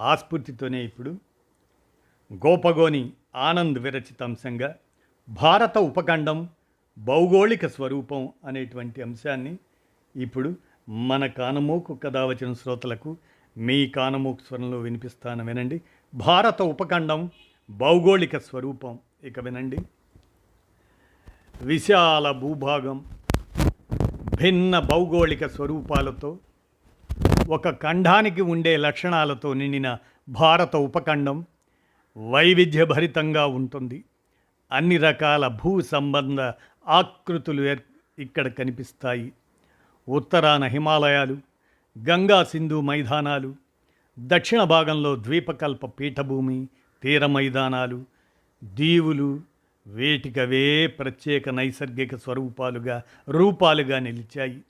ఆస్ఫూర్తితోనే ఇప్పుడు గోపగోని ఆనంద్ విరచిత అంశంగా భారత ఉపఖండం భౌగోళిక స్వరూపం అనేటువంటి అంశాన్ని ఇప్పుడు మన కానమోకు కథ వచ్చిన శ్రోతలకు మీ కానమోకు స్వరంలో వినిపిస్తాను వినండి భారత ఉపఖండం భౌగోళిక స్వరూపం ఇక వినండి. విశాల భూభాగం భిన్న భౌగోళిక స్వరూపాలతో ఒక ఖండానికి ఉండే లక్షణాలతో నిండిన భారత ఉపఖండం వైవిధ్యభరితంగా ఉంటుంది. అన్ని రకాల భూ సంబంధ ఆకృతులు ఇక్కడ కనిపిస్తాయి. ఉత్తరాన హిమాలయాలు గంగా సింధు మైదానాలు దక్షిణ భాగంలో ద్వీపకల్ప పీఠభూమి తీర మైదానాలు దీవులు వేటికవే ప్రత్యేక నైసర్గిక స్వరూపాలుగా రూపాలుగా నిలిచాయి.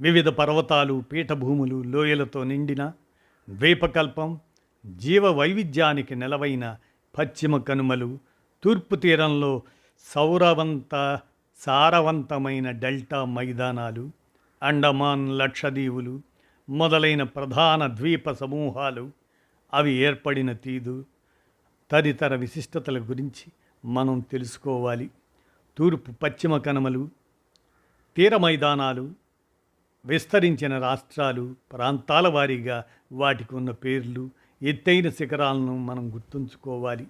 వివిధ పర్వతాలు పీఠభూములు లోయలతో నిండిన ద్వీపకల్పం జీవ వైవిధ్యానికి నెలవైన పశ్చిమ కనుమలు తూర్పు తీరంలో సౌరవంత సారవంతమైన డెల్టా మైదానాలు అండమాన్ లక్షదీవులు మొదలైన ప్రధాన ద్వీప సమూహాలు. అవి ఏర్పడిన తీదు తదితర విశిష్టతల గురించి మనం తెలుసుకోవాలి. తూర్పు పశ్చిమ కనుమలు తీర మైదానాలు విస్తరించిన రాష్ట్రాలు ప్రాంతాల వారీగా వాటికి ఉన్న పేర్లు ఎత్తైన శిఖరాలను మనం గుర్తుంచుకోవాలి.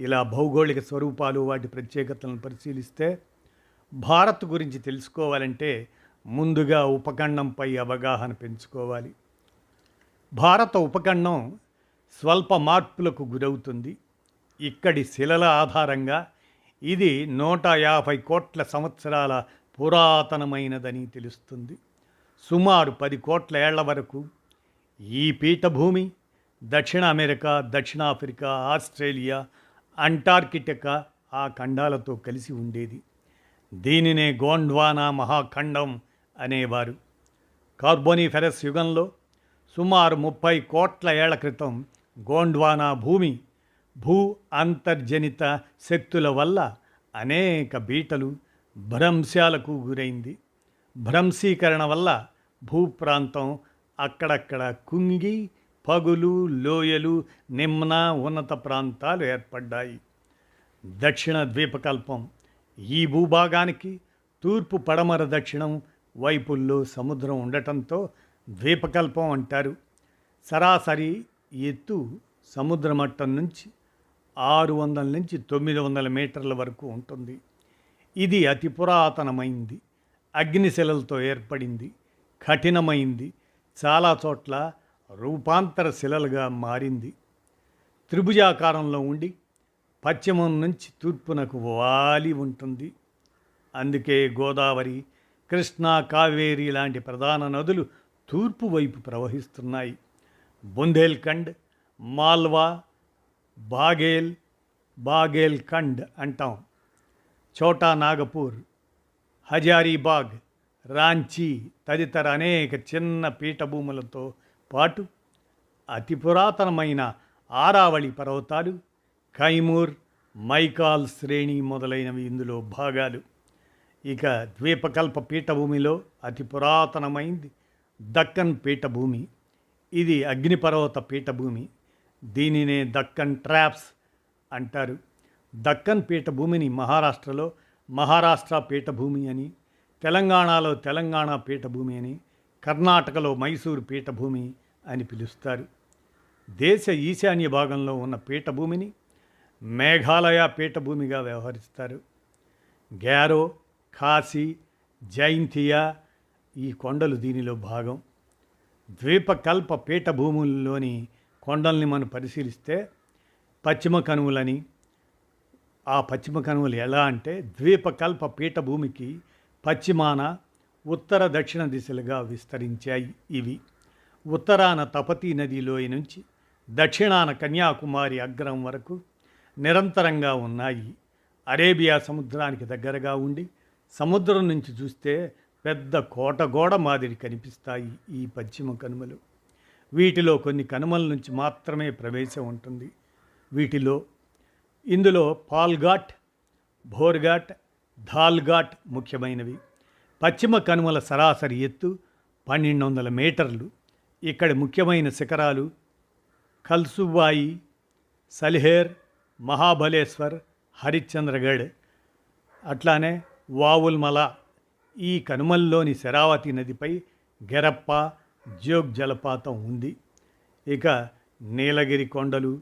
ఇలా భౌగోళిక స్వరూపాలు వాటి ప్రత్యేకతలను పరిశీలిస్తే భారత్ గురించి తెలుసుకోవాలంటే ముందుగా ఉపఖండంపై అవగాహన పెంచుకోవాలి. భారత ఉపఖండం స్వల్ప మార్పులకు గురవుతుంది. ఇక్కడి శిలల ఆధారంగా ఇది నూట యాభై కోట్ల సంవత్సరాల పురాతనమైనదని తెలుస్తుంది. సుమారు పది కోట్ల ఏళ్ళ వరకు ఈ పీఠభూమి దక్షిణ అమెరికా దక్షిణాఫ్రికా ఆస్ట్రేలియా అంటార్కిటికా ఆ ఖండాలతో కలిసి ఉండేది. దీనినే గోండ్వానా మహాఖండం అనేవారు. కార్బోనిఫెరస్ యుగంలో సుమారు ముప్పై కోట్ల ఏళ్ళ క్రితం గోండ్వానా భూమి భూ అంతర్జనిత శక్తుల వల్ల అనేక బీటలు భ్రంశాలకు గురైంది. భ్రంశీకరణ వల్ల భూప్రాంతం అక్కడక్కడ కుంగి పగులు లోయలు నిమ్న ఉన్నత ప్రాంతాలు ఏర్పడ్డాయి. దక్షిణ ద్వీపకల్పం ఈ భూభాగానికి తూర్పు పడమర దక్షిణం వైపుల్లో సముద్రం ఉండటంతో ద్వీపకల్పం అంటారు. సరాసరి ఎత్తు సముద్ర మట్టం నుంచి ఆరు వందల నుంచి తొమ్మిది వందల మీటర్ల వరకు ఉంటుంది. ఇది అతి పురాతనమైంది. అగ్నిశిలలతో ఏర్పడింది. కఠినమైంది. చాలా చోట్ల రూపాంతర శిలలుగా మారింది. త్రిభుజాకారంలో ఉండి పశ్చిమం నుంచి తూర్పునకు వాలి ఉంటుంది. అందుకే గోదావరి కృష్ణా కావేరి లాంటి ప్రధాన నదులు తూర్పు వైపు ప్రవహిస్తున్నాయి. బుందేల్ఖండ్ మాల్వా బాగేల్ బాగేల్ఖండ్ అంటాం. చోటా నాగపూర్ హజారీబాగ్ రాంచీ తదితర అనేక చిన్న పీఠభూములతో పాటు అతి పురాతనమైన ఆరావళి పర్వతాలు కైమూర్ మైకాల్ శ్రేణి మొదలైనవి ఇందులో భాగాలు. ఇక ద్వీపకల్ప పీఠభూమిలో అతి పురాతనమైంది దక్కన్ పీఠభూమి. ఇది అగ్నిపర్వత పీఠభూమి. దీనినే దక్కన్ ట్రాప్స్ అంటారు. దక్కన్ పీఠభూమిని మహారాష్ట్రలో మహారాష్ట్ర పీఠభూమి అని తెలంగాణలో తెలంగాణ పీఠభూమి అని కర్ణాటకలో మైసూరు పీఠభూమి అని పిలుస్తారు. దేశ ఈశాన్య భాగంలో ఉన్న పీఠభూమిని మేఘాలయ పీఠభూమిగా వ్యవహరిస్తారు. గ్యారో కాశీ జైంతియా ఈ కొండలు దీనిలో భాగం. ద్వీపకల్ప పీఠభూముల్లోని కొండల్ని మనం పరిశీలిస్తే పశ్చిమ కనువులని ఆ పశ్చిమ కనుమలు ఎలా అంటే ద్వీపకల్ప పీఠభూమికి పశ్చిమాన ఉత్తర దక్షిణ దిశలుగా విస్తరించాయి ఇవి. ఉత్తరాన తపతీ నదిలోయ నుంచి దక్షిణాన కన్యాకుమారి అగ్రం వరకు నిరంతరంగా ఉన్నాయి. అరేబియా సముద్రానికి దగ్గరగా ఉండి సముద్రం నుంచి చూస్తే పెద్ద కోట గోడ మాదిరి కనిపిస్తాయి ఈ పశ్చిమ కనుమలు. వీటిలో కొన్ని కనుమల నుంచి మాత్రమే ప్రవేశం ఉంటుంది. వీటిలో ఇందులో పాల్ఘాట్ భోర్ఘాట్ ధాల్ఘాట్ ముఖ్యమైనవి. పశ్చిమ కనుమల సరాసరి ఎత్తు పన్నెండు వందల మీటర్లు. ఇక్కడ ముఖ్యమైన శిఖరాలు కల్సుబాయి సలిహేర్ మహాబలేశ్వర్ హరిశ్చంద్రగఢ్. అట్లానే వావుల్మల. ఈ కనుమల్లోని శరావతి నదిపై గెరప్ప జోగ్ జలపాతం ఉంది. ఇక నీలగిరి కొండలు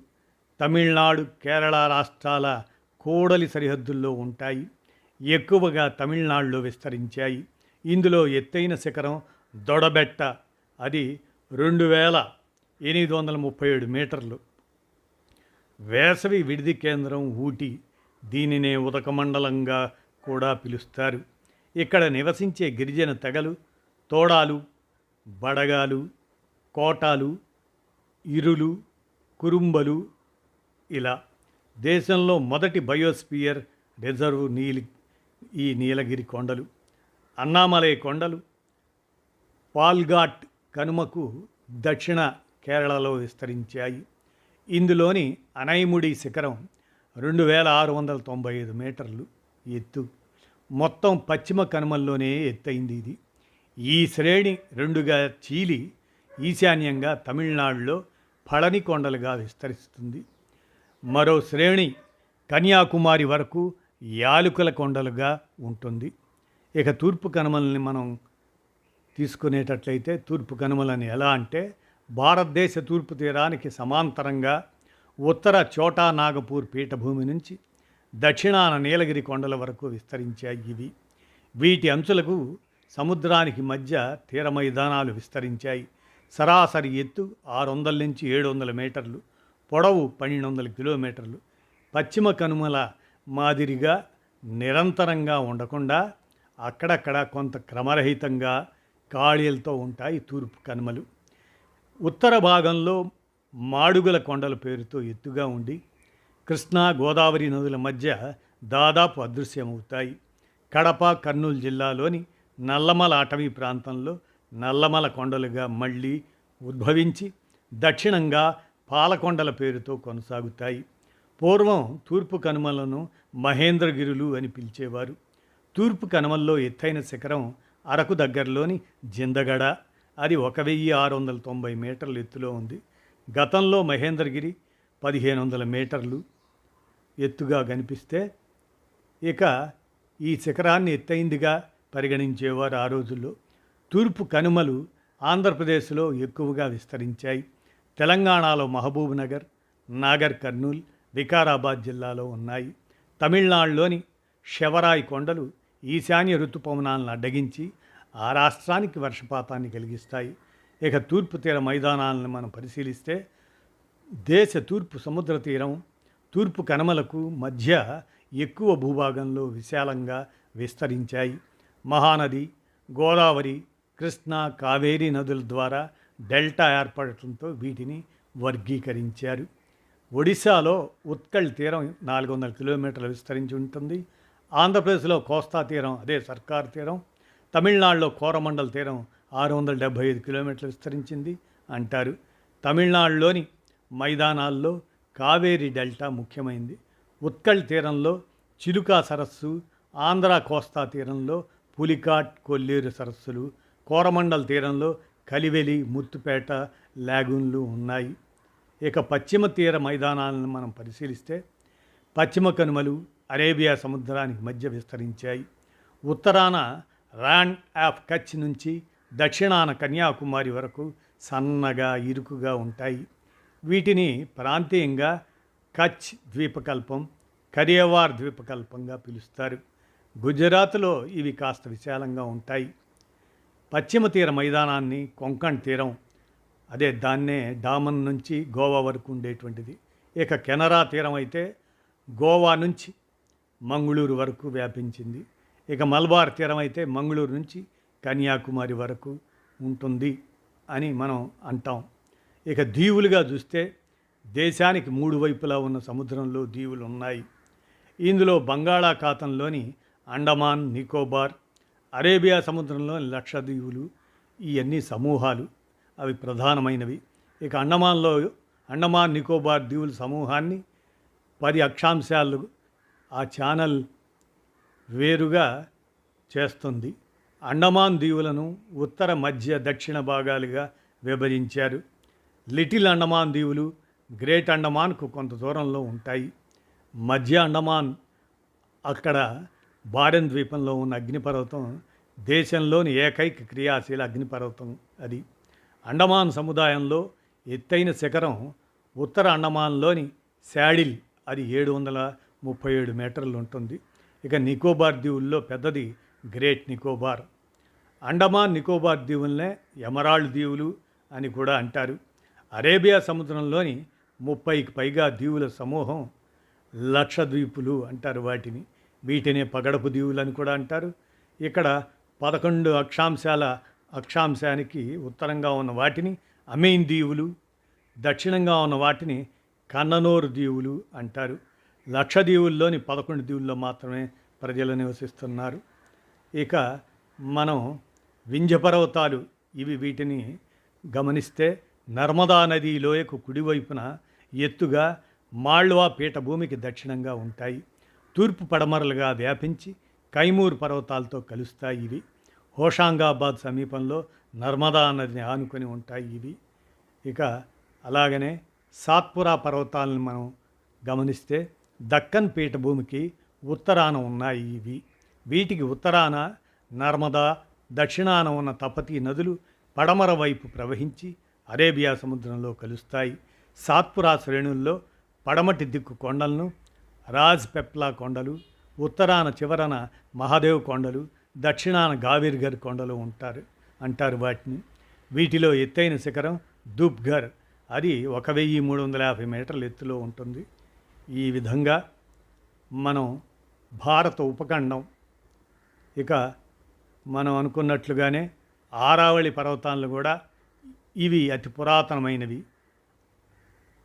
తమిళనాడు కేరళ రాష్ట్రాల కూడలి సరిహద్దుల్లో ఉంటాయి. ఎక్కువగా తమిళనాడులో విస్తరించాయి. ఇందులో ఎత్తైన శిఖరం దొడబెట్ట. అది రెండు వేల ఎనిమిది వందల ముప్పై ఏడు మీటర్లు. వేసవి విడిది కేంద్రం ఊటీ. దీనినే ఉదకమండలంగా కూడా పిలుస్తారు. ఇక్కడ నివసించే గిరిజన తెగలు తోడాలు బడగాలు కోటాలు ఇరులు కురుంబలు ఇలా దేశంలో మొదటి బయోస్పియర్ రిజర్వ్ నీలి ఈ నీలగిరి కొండలు అన్నామలై కొండలు పాల్ఘాట్ కనుమకు దక్షిణ కేరళలో విస్తరించాయి. ఇందులోని అనైముడి శిఖరం రెండు వేల ఆరు వందల తొంభై ఐదు మీటర్లు ఎత్తు. మొత్తం పశ్చిమ కనుమల్లోనే ఎత్తైంది ఇది. ఈ శ్రేణి రెండుగా చీలి ఈశాన్యంగా తమిళనాడులో పళని కొండలుగా విస్తరిస్తుంది. మరో శ్రేణి కన్యాకుమారి వరకు యాలుకల కొండలుగా ఉంటుంది. ఇక తూర్పు కనుమలని మనం తీసుకునేటట్లయితే తూర్పు కనుమలని ఎలా అంటే భారతదేశ తూర్పు తీరానికి సమాంతరంగా ఉత్తర చోటా నాగపూర్ పీఠభూమి నుంచి దక్షిణాన నీలగిరి కొండల వరకు విస్తరించాయి ఇవి. వీటి అంచులకు సముద్రానికి మధ్య తీర మైదానాలు విస్తరించాయి. సరాసరి ఎత్తు ఆరు వందల నుంచి ఏడు వందల మీటర్లు. పొడవు పన్నెండు వందల కిలోమీటర్లు. పశ్చిమ కనుమల మాదిరిగా నిరంతరంగా ఉండకుండా అక్కడక్కడ కొంత క్రమరహితంగా ఖాళీలతో ఉంటాయి తూర్పు కనుమలు. ఉత్తర భాగంలో మాడుగుల కొండల పేరుతో ఎత్తుగా ఉండి కృష్ణా గోదావరి నదుల మధ్య దాదాపు అదృశ్యమవుతాయి. కడప కర్నూలు జిల్లాలోని నల్లమల అటవీ ప్రాంతంలో నల్లమల కొండలుగా మళ్ళీ ఉద్భవించి దక్షిణంగా పాలకొండల పేరుతో కొనసాగుతాయి. పూర్వం తూర్పు కనుమలను మహేంద్రగిరులు అని పిలిచేవారు. తూర్పు కనుమల్లో ఎత్తైన శిఖరం అరకు దగ్గరలోని జిందగడ. అది ఒక వెయ్యి ఆరు వందల తొంభై మీటర్ల ఎత్తులో ఉంది. గతంలో మహేంద్రగిరి పదిహేను వందల మీటర్లు ఎత్తుగా కనిపిస్తే ఇక ఈ శిఖరాన్ని ఎత్తైందిగా పరిగణించేవారు ఆ రోజుల్లో. తూర్పు కనుమలు ఆంధ్రప్రదేశ్లో ఎక్కువగా విస్తరించాయి. తెలంగాణలో మహబూబ్ నగర్ నాగర్ కర్నూల్ వికారాబాద్ జిల్లాలో ఉన్నాయి. తమిళనాడులోని శవరాయి కొండలు ఈశాన్య ఋతుపవనాలను అడ్డగించి ఆ రాష్ట్రానికి వర్షపాతాన్ని కలిగిస్తాయి. ఇక తూర్పు తీర మైదానాలను మనం పరిశీలిస్తే దేశ తూర్పు సముద్ర తీరం తూర్పు కనుమలకు మధ్య ఎక్కువ భూభాగంలో విశాలంగా విస్తరించాయి. మహానది గోదావరి కృష్ణా కావేరీ నదుల ద్వారా డెల్టా ఏర్పడటంతో వీటిని వర్గీకరించారు. ఒడిశాలో ఉత్కళ్ తీరం నాలుగు వందల కిలోమీటర్లు విస్తరించి ఉంటుంది. ఆంధ్రప్రదేశ్లో కోస్తా తీరం అదే సర్కార్ తీరం. తమిళనాడులో కోరమండల్ తీరం ఆరు వందల డెబ్భై ఐదు కిలోమీటర్లు విస్తరించింది అంటారు. తమిళనాడులోని మైదానాల్లో కావేరీ డెల్టా ముఖ్యమైంది. ఉత్కళ్ తీరంలో చిలుకా సరస్సు ఆంధ్ర కోస్తా తీరంలో పులికాట్ కొల్లేరు సరస్సులు కోరమండల్ తీరంలో కలివెలి ముత్తుపేట లాగూన్లు ఉన్నాయి. ఇక పశ్చిమ తీర మైదానాలను మనం పరిశీలిస్తే పశ్చిమ కనుమలు అరేబియా సముద్రానికి మధ్య విస్తరించాయి. ఉత్తరాన ర్యాండ్ ఆఫ్ కచ్ నుంచి దక్షిణాన కన్యాకుమారి వరకు సన్నగా ఇరుకుగా ఉంటాయి. వీటిని ప్రాంతీయంగా కచ్ ద్వీపకల్పం కరియవార్ ద్వీపకల్పంగా పిలుస్తారు. గుజరాత్లో ఇవి కాస్త విశాలంగా ఉంటాయి. పశ్చిమ తీర మైదానాన్ని కొంకణ్ తీరం అదే దాన్నే డామన్ నుంచి గోవా వరకు ఉండేటువంటిది. ఇక కెనరా తీరం అయితే గోవా నుంచి మంగళూరు వరకు వ్యాపించింది. ఇక మల్బార్ తీరం అయితే మంగళూరు నుంచి కన్యాకుమారి వరకు ఉంటుంది అని మనం అంటాం. ఇక దీవులుగా చూస్తే దేశానికి మూడు వైపులా ఉన్న సముద్రంలో దీవులు ఉన్నాయి ఇందులో బంగాళాఖాతంలోని అండమాన్ నికోబార్ అరేబియా సముద్రంలోని లక్షద్వీపులు ఇవన్నీ సమూహాలు. అవి ప్రధానమైనవి. ఇక అండమాన్లో అండమాన్ నికోబార్ దీవుల సమూహాన్ని పది అక్షాంశాలు ఆ ఛానల్ వేరుగా చేస్తుంది. అండమాన్ దీవులను ఉత్తర మధ్య దక్షిణ భాగాలుగా విభజించారు. లిటిల్ అండమాన్ దీవులు గ్రేట్ అండమాన్కు కొంత దూరంలో ఉంటాయి. మధ్య అండమాన్ అక్కడ బారెన్ ద్వీపంలో ఉన్న అగ్నిపర్వతం దేశంలోని ఏకైక క్రియాశీల అగ్నిపర్వతం అది. అండమాన్ సముదాయంలో ఎత్తైన శిఖరం ఉత్తర అండమాన్లోని శాడిల్ అది ఏడు వందల ముప్పై ఏడు మీటర్లు ఉంటుంది. ఇక నికోబార్ దీవుల్లో పెద్దది గ్రేట్ నికోబార్. అండమాన్ నికోబార్ దీవులనే ఎమరాల్డ్ దీవులు అని కూడా అంటారు. అరేబియా సముద్రంలోని ముప్పైకి పైగా దీవుల సమూహం లక్షద్వీపులు అంటారు వాటిని. వీటినే పగడపు దీవులు అని కూడా అంటారు. ఇక్కడ పదకొండు అక్షాంశాల అక్షాంశానికి ఉత్తరంగా ఉన్న వాటిని అమీన్ దీవులు దక్షిణంగా ఉన్న వాటిని కన్ననూరు దీవులు అంటారు. లక్షదీవుల్లోని పదకొండు దీవుల్లో మాత్రమే ప్రజలు నివసిస్తున్నారు. ఇక మనం వింధ్య పర్వతాలు ఇవి వీటిని గమనిస్తే నర్మదా నది లోయకు కుడివైపున ఎత్తుగా మాళ్వా పీఠభూమికి దక్షిణంగా ఉంటాయి. తూర్పు పడమరలుగా వ్యాపించి కైమూర్ పర్వతాలతో కలుస్తాయి ఇవి. హోషాంగాబాద్ సమీపంలో నర్మదా నదిని ఆనుకొని ఉంటాయి ఇవి. ఇక అలాగనే సాత్పురా పర్వతాలను మనం గమనిస్తే దక్కన్ పీఠభూమికి ఉత్తరాన ఉన్నాయి ఇవి. వీటికి ఉత్తరాన నర్మదా దక్షిణాన ఉన్న తపతి నదులు పడమర వైపు ప్రవహించి అరేబియా సముద్రంలో కలుస్తాయి. సాత్పురా శ్రేణుల్లో పడమటి దిక్కు కొండలను రాజ్ పెప్లా కొండలు ఉత్తరాన చివరన మహాదేవ్ కొండలు దక్షిణాన గావిర్ఘర్ కొండలు ఉంటారు అంటారు వాటిని. వీటిలో ఎత్తైన శిఖరం దూప్ఘర్ అది ఒక వెయ్యి మూడు వందల యాభై మీటర్ల ఎత్తులో ఉంటుంది. ఈ విధంగా మనం భారత ఉపఖండం. ఇక మనం అనుకున్నట్లుగానే ఆరావళి పర్వతాలు కూడా ఇవి అతి పురాతనమైనవి.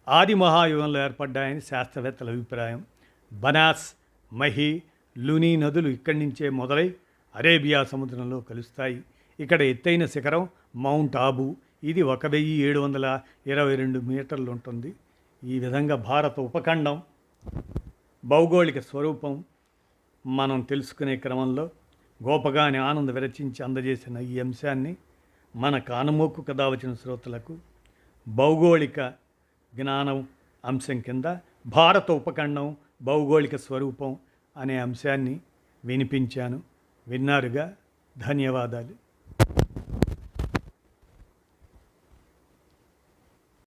ఆది మహాయుగంలో ఏర్పడ్డాయని శాస్త్రవేత్తల అభిప్రాయం. బనాస్ మహి లుని నదులు ఇక్కడి నుంచే మొదలై అరేబియా సముద్రంలో కలుస్తాయి. ఇక్కడ ఎత్తైన శిఖరం మౌంట్ ఆబు. ఇది ఒక వెయ్యి ఏడు వందల ఇరవై రెండు మీటర్లు ఉంటుంది. ఈ విధంగా భారత ఉపఖండం భౌగోళిక స్వరూపం మనం తెలుసుకునే క్రమంలో గోపగాని ఆనంద విరచించి అందజేసిన ఈ అంశాన్ని మన కానమోకు కథ వచ్చిన శ్రోతలకు భౌగోళిక జ్ఞానం అంశం కింద భారత ఉపఖండం భౌగోళిక స్వరూపం అనే అంశాన్ని వినిపించాను. విన్నారుగా? ధన్యవాదాలు.